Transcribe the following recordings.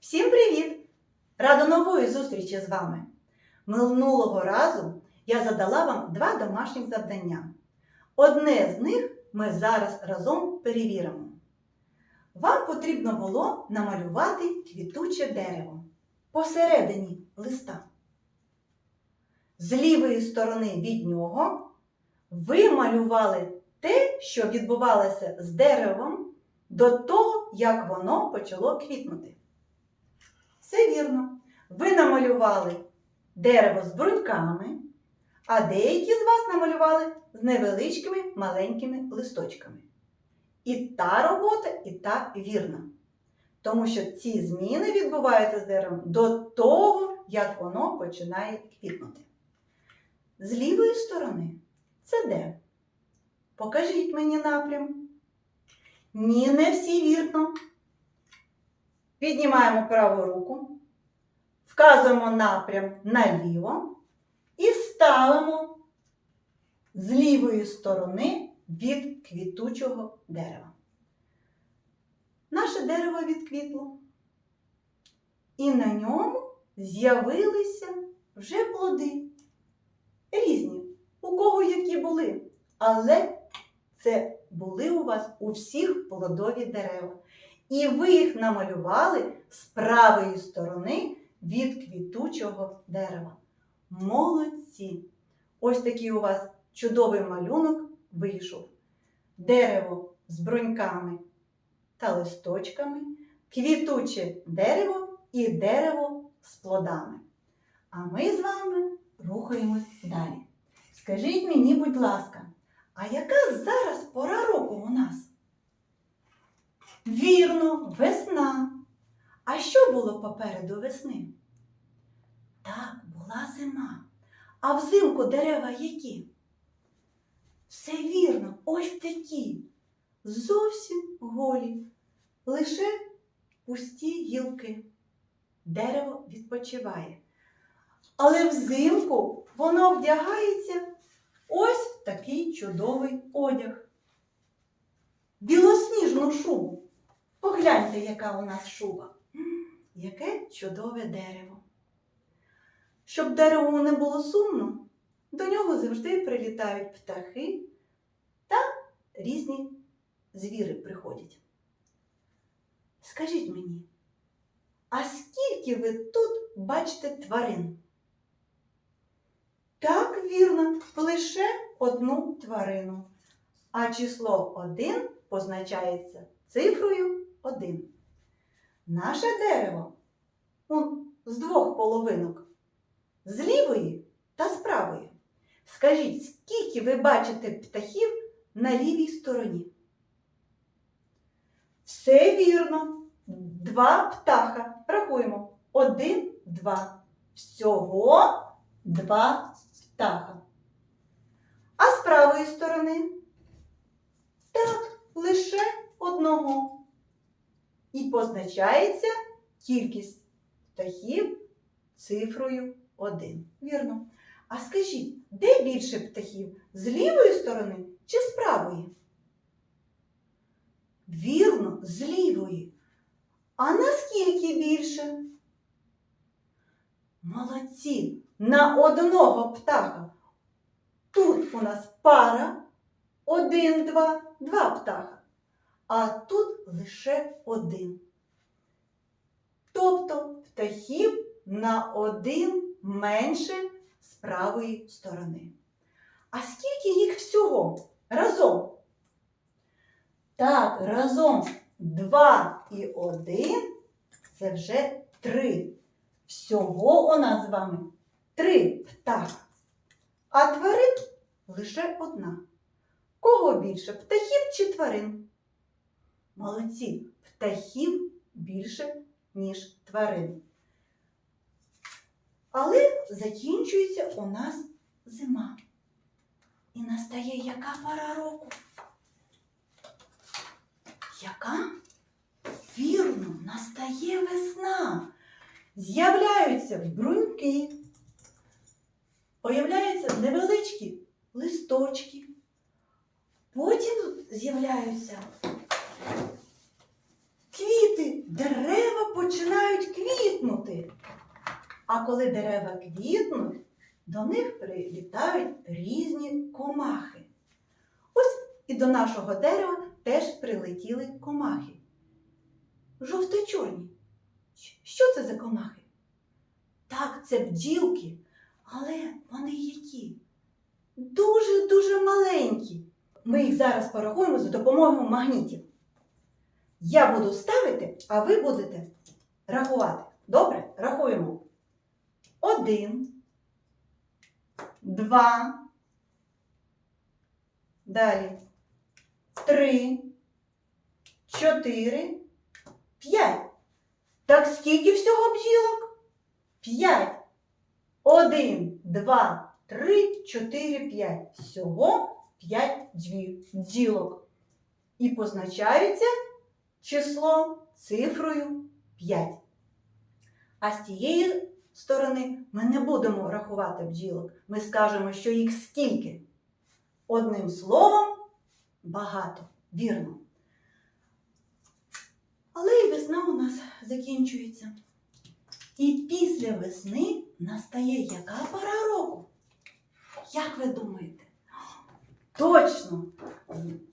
Всім привіт! Рада нової зустрічі з вами! Минулого разу я задала вам два домашніх завдання. Одне з них ми зараз разом перевіримо. Вам потрібно було намалювати квітуче дерево посередині листа. З лівої сторони від нього ви малювали те, що відбувалося з деревом до того, як воно почало квітнути. Все вірно. Ви намалювали дерево з бруньками, а деякі з вас намалювали з невеличкими маленькими листочками. І та робота, і та вірна. Тому що ці зміни відбуваються з деревом до того, як воно починає квітнути. З лівої сторони це де? Покажіть мені напрям. Ні, не всі вірно. Піднімаємо праву руку, вказуємо напрям наліво і ставимо з лівої сторони від квітучого дерева. Наше дерево відквітло. І на ньому з'явилися вже плоди. Різні, у кого які були. Але це були у вас у всіх плодові дерева. І ви їх намалювали з правої сторони від квітучого дерева. Молодці! Ось такий у вас чудовий малюнок вийшов. Дерево з бруньками та листочками, квітуче дерево і дерево з плодами. А ми з вами рухаємось далі. Скажіть мені, будь ласка, а яка зараз пора року у нас? Вірно, весна. А що було попереду весни? Так, була зима. А взимку дерева які? Все вірно, ось такі. Зовсім голі, лише пусті гілки. Дерево відпочиває. Але взимку воно вдягається ось в такий чудовий одяг. Білосніжну шубу. Погляньте, яка у нас шуба. Яке чудове дерево. Щоб дереву не було сумно, до нього завжди прилітають птахи та різні звіри приходять. Скажіть мені, а скільки ви тут бачите тварин? Так, вірно, лише одну тварину. А число 1 позначається цифрою 1. Наше дерево он, з двох половинок, з лівої та з правої. Скажіть, скільки ви бачите птахів на лівій стороні? Все вірно. Два птаха. Рахуємо. Один, два. Всього два птаха. А з правої сторони? Так, лише одного. І позначається кількість птахів цифрою 1. Вірно. А скажіть, де більше птахів? З лівої сторони чи з правої? Вірно, з лівої. А наскільки більше? Молодці! На одного птаха. Тут у нас пара. Один, два, два птаха. А тут лише один. Тобто птахів на один менше з правої сторони. А скільки їх всього разом? Так, разом 2 і 1 це вже 3. Всього у нас з вами 3 птаха. А тварин лише одна. Кого більше птахів чи тварин? Молодці, птахів більше, ніж тварин. Але закінчується у нас зима. І настає яка пора року? Яка? Вірно, настає весна. З'являються бруньки, появляються невеличкі листочки. Потім з'являються квіти, дерева починають плоди. А коли дерева квітнуть, до них прилітають різні комахи. Ось і до нашого дерева теж прилетіли комахи. Жовто-чорні. Що це за комахи? Так, це бджілки, але вони які? Дуже-дуже маленькі. Ми їх зараз порахуємо за допомогою магнітів. Я буду ставити, а ви будете рахувати. Добре? Рахуємо. Один, два. Далі. Три, чотири, п'ять. Так скільки всього бджілок? П'ять. Один, два, три, чотири, п'ять. Всього п'ять бджілок. І позначається число цифрою 5. А з тієї сторони ми не будемо рахувати бджілок. Ми скажемо, що їх скільки. Одним словом, багато. Вірно. Але і весна у нас закінчується. І після весни настає яка пора року? Як ви думаєте? Точно!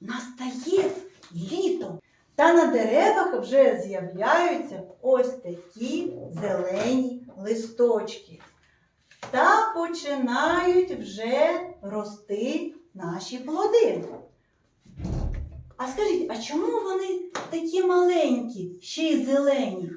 Настає літо. Та на деревах вже з'являються ось такі зелені листочки. Та починають вже рости наші плоди. А скажіть, а чому вони такі маленькі, ще й зелені?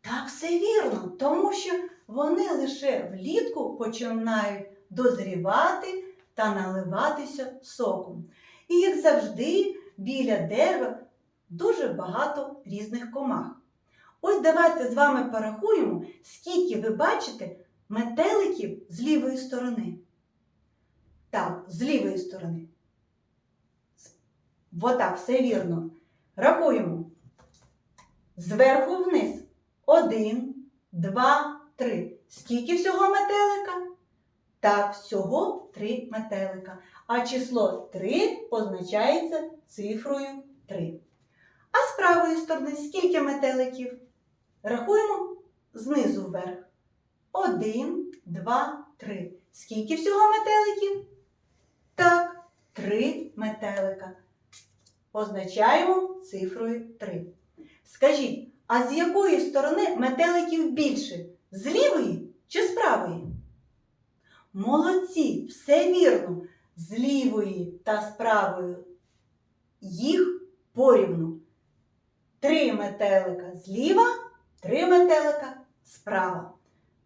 Так, все вірно, тому що вони лише влітку починають дозрівати та наливатися соком. І як завжди, біля дерева дуже багато різних комах. Ось давайте з вами порахуємо, скільки ви бачите метеликів з лівої сторони. Так, з лівої сторони. Отак, все вірно. Рахуємо. Зверху вниз. Один, два, три. Скільки всього метелика? Так, всього три метелика. А число 3 позначається цифрою 3. А з правої сторони скільки метеликів? Рахуємо знизу вверх. 1, 2, 3. Скільки всього метеликів? Так, 3 метелика. Позначаємо цифрою 3. Скажіть, а з якої сторони метеликів більше? З лівої чи з правої? Молодці, все вірно з лівої та з правої їх порівну. Три метелика зліва, три метелика справа.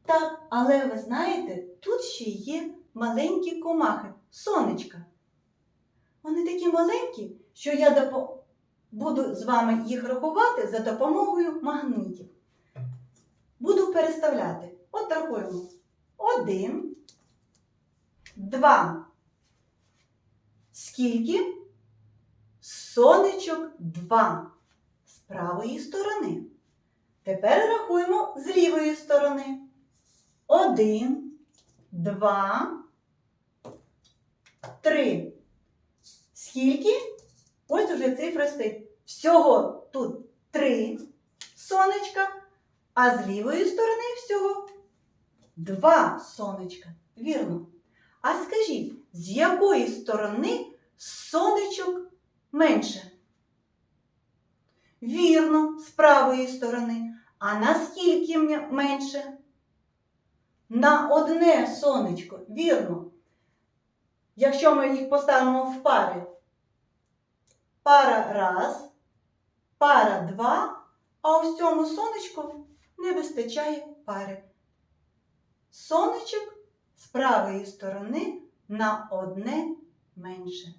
Так, але ви знаєте, тут ще є маленькі комахи, сонечка. Вони такі маленькі, що я допо- буду з вами їх рахувати за допомогою магнітів. Буду переставляти. От рахуємо. Один, два. Скільки? Сонечок два з правої сторони. Тепер рахуємо з лівої сторони. Один, два, три. Скільки? Ось уже цифра стоїть. Всього тут три сонечка, а з лівої сторони всього два сонечка. Вірно. А скажіть, з якої сторони сонечок менше? Вірно, з правої сторони. А наскільки менше? На одне сонечко. Вірно. Якщо ми їх поставимо в пари. Пара раз, пара два, а ось цьому сонечку не вистачає пари. Сонечок з правої сторони на одне менше.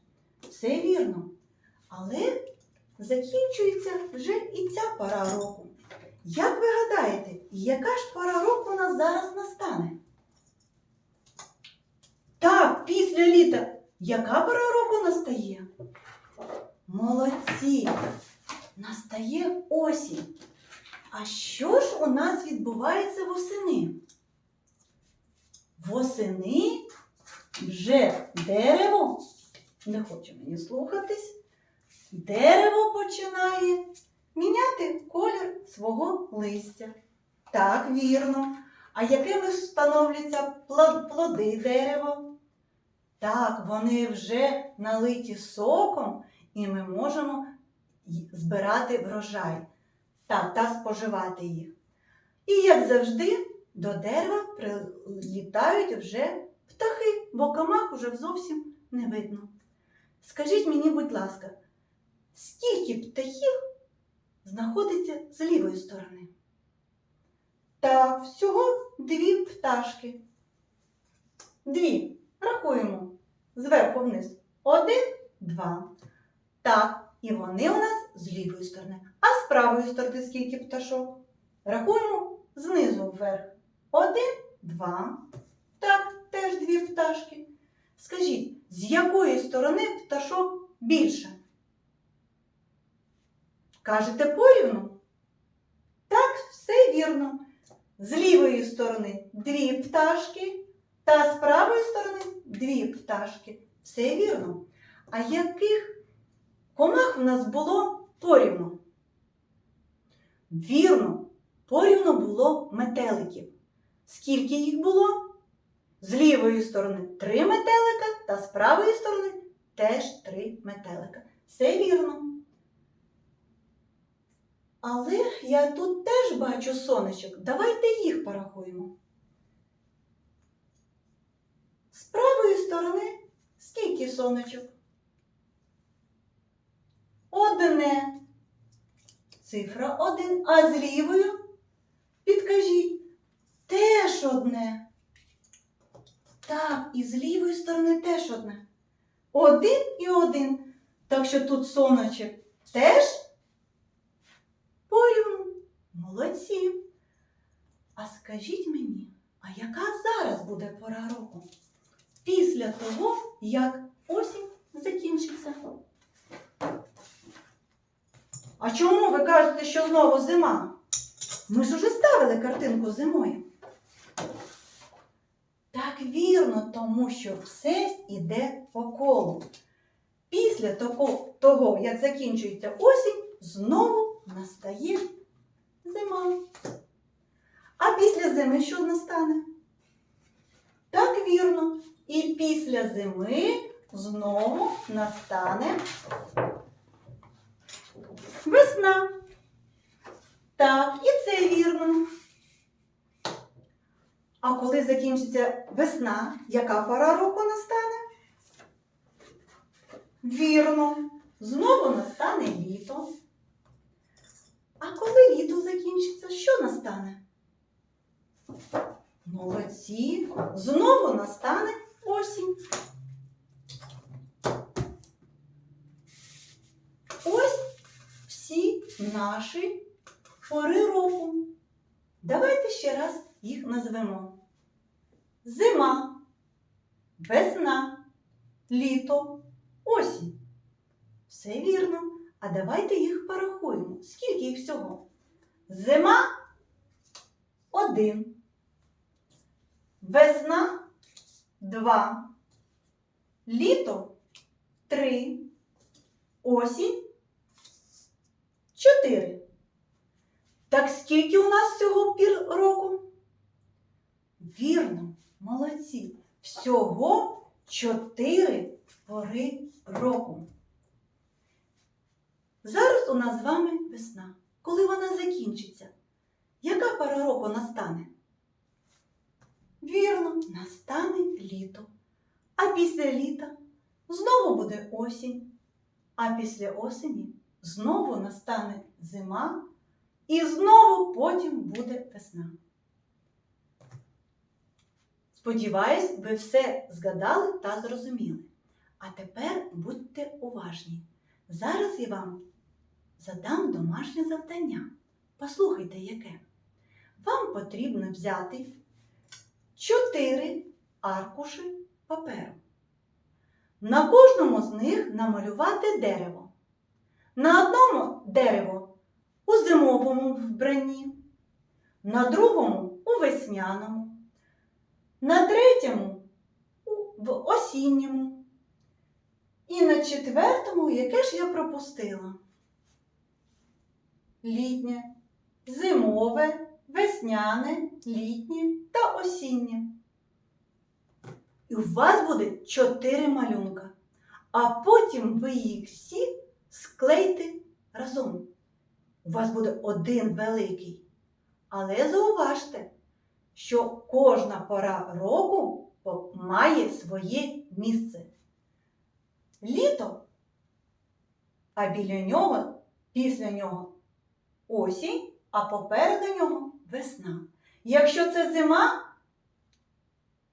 Все вірно. Але закінчується вже і ця пора року. Як ви гадаєте, яка ж пора року у нас зараз настане? Так, після літа. Яка пора року настає? Молодці! Настає осінь. А що ж у нас відбувається восени? Восени вже дерево, не хоче мені слухатись, дерево починає міняти колір свого листя. Так, вірно. А якими становляться плоди дерева? Так, вони вже налиті соком, і ми можемо збирати врожай так, та споживати їх. І, як завжди, до дерева прилітають вже птахи, бо комах уже зовсім не видно. Скажіть мені, будь ласка, скільки птахів знаходиться з лівої сторони? Так, всього дві пташки. Дві. Рахуємо зверху вниз. Один, два. Так, і вони у нас з лівої сторони. А з правої сторони скільки пташок? Рахуємо знизу вверх. Один, два. Так, теж дві пташки. Скажіть, з якої сторони пташок більше? Кажете порівну? Так, все вірно. З лівої сторони дві пташки, та з правої сторони дві пташки. Все вірно. А яких комах в нас було порівну? Вірно, порівну було метеликів. Скільки їх було? З лівої сторони три метелика, та з правої сторони теж три метелика. Все вірно. Але я тут теж бачу сонечок. Давайте їх порахуємо. З правої сторони скільки сонечок? Одне. Цифра один. А з лівою? Підкажіть. Теж одне. Так, і з лівої сторони теж одне. Один і один. Так що тут сонечок теж порівну. Молодці. А скажіть мені, а яка зараз буде пора року? Після того, як осінь закінчиться. А чому ви кажете, що знову зима? Ми ж уже ставили картинку зимою. Вірно, тому що все йде по колу. Після того, як закінчується осінь, знову настає зима. А після зими що настане? Так вірно. І після зими знову настане весна. Так, і це вірно. А коли закінчиться весна, яка пора року настане? Вірно, знову настане літо. А коли літо закінчиться, що настане? Молодці, знову настане осінь. Ось всі наші пори року. Давайте ще раз їх назвемо. Зима, весна, літо, осінь. Все вірно. А давайте їх порахуємо. Скільки їх всього? Зима один. Весна два. Літо три. Осінь чотири. Так скільки у нас всього пір року? Вірно, молодці. Всього чотири пори року. Зараз у нас з вами весна. Коли вона закінчиться, яка пора року настане? Вірно, настане літо. А після літа знову буде осінь. А після осені знову настане зима, і знову потім буде весна. Сподіваюсь, ви все згадали та зрозуміли. А тепер будьте уважні. Зараз я вам задам домашнє завдання. Послухайте, яке. Вам потрібно взяти чотири аркуші паперу. На кожному з них намалювати дерево. На одному дерево у зимовому вбранні, на другому у весняному, на третьому в осінньому. І на четвертому, яке ж я пропустила? Літнє. зимове, весняне, літнє та осіннє. І у вас буде чотири малюнка, а потім ви їх всі склейте разом. У вас буде один великий. Але зауважте, що кожна пора року має своє місце. Літо, а біля нього, після нього осінь, а попереду нього весна. Якщо це зима,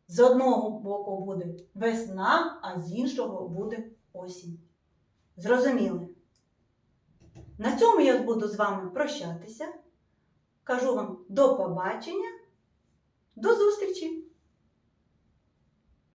з одного боку буде весна, а з іншого буде осінь. Зрозуміли? На цьому я буду з вами прощатися. Кажу вам до побачення, до зустрічі!